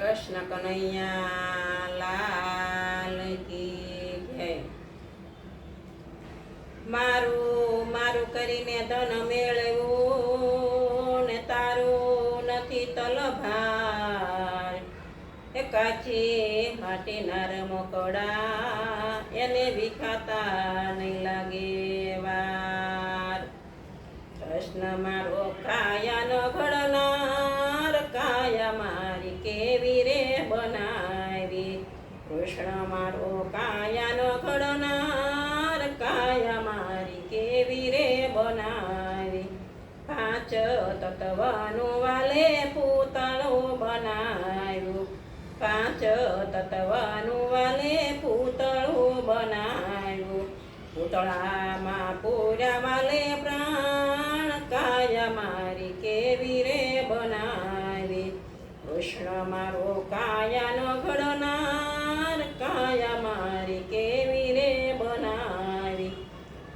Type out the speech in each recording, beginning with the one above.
કૃષ્ણ કનૈયા કી જય. મારું મારું કરીને ધન મેળવ્યું ને તારું નથી તલભાર. એ કાચી માટીના રમકડા એને વિખાતા નહીં લાગે વાર. કૃષ્ણ મારો કાયા ન ઘડનાર કૃષ્ણ મારો કાયાનો ઘડનાર કાયા મારી કેવી રે બનાવી? પાંચ તત્વનું વાલે પૂતળું બનાવ્યું. પાંચ તત્વનું વાલે પૂતળું બનાવ્યું. પૂતળામાં પૂરા વાલે કેવી રે બનાવી.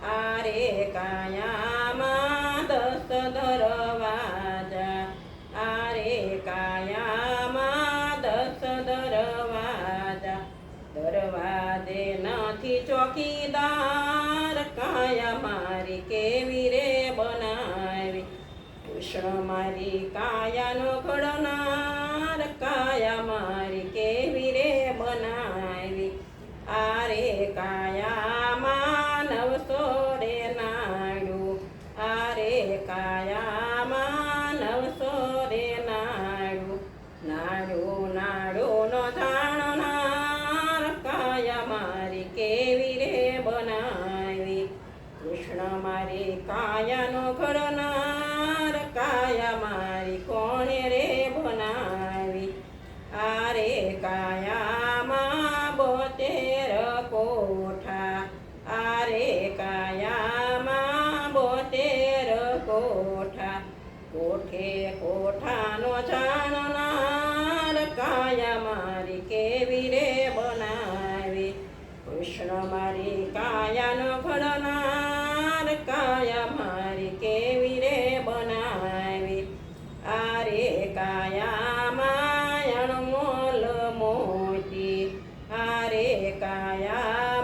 આરે કાયામાં દસ દરવાજા. આરે કાયામાં દસ દરવાજા. દરવાજે નથી ચોકીદાર, કાયા મારી કેવી રે બનાવી. કૃષ્ણ મારી કાયાનો ઘડનાર, કાયા મારી કેવી રે બનાવી. આરે કેવી રે બનાવી? કૃષ્ણ મારી કાયાનો ઘડનાર કાયા મારી કોણે રે બનાવી? આરે કાયામાં બોતેર કોઠા, આરે કાયામાં બોતેર કોઠા, કોઠે કોઠાનો જાણનાર કાયા મારી કેવી રે કૃષ્ણ મારી કાયાનો ઘડનાર કાયા મારી કેવી રે બનાવી? આરે મોટી, આ મોતી આરે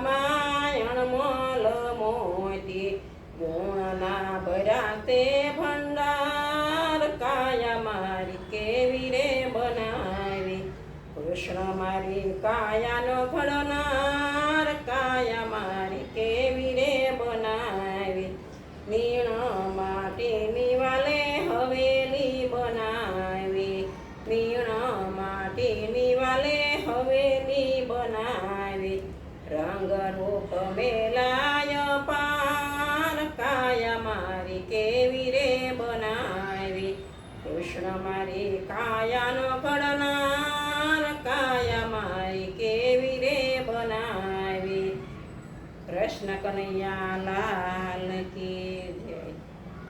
માયણ મોલ મોતી ગુણના ભરાતે તે કૃષ્ણ મારી કાયાનો ઘડનાર કાયા મારી કેવી રે બનાવી? નીણ માટીની વાલે હવેલી બનાવી. નીણ માટીની વાલે હવેલી બનાવી. રંગ રૂપ મેલાય પાર કાયા મારી કેવી રે બનાવી? કૃષ્ણ મારી કાયાનો ઘડનાર કૃષ્ણ કનૈયા લાલ કી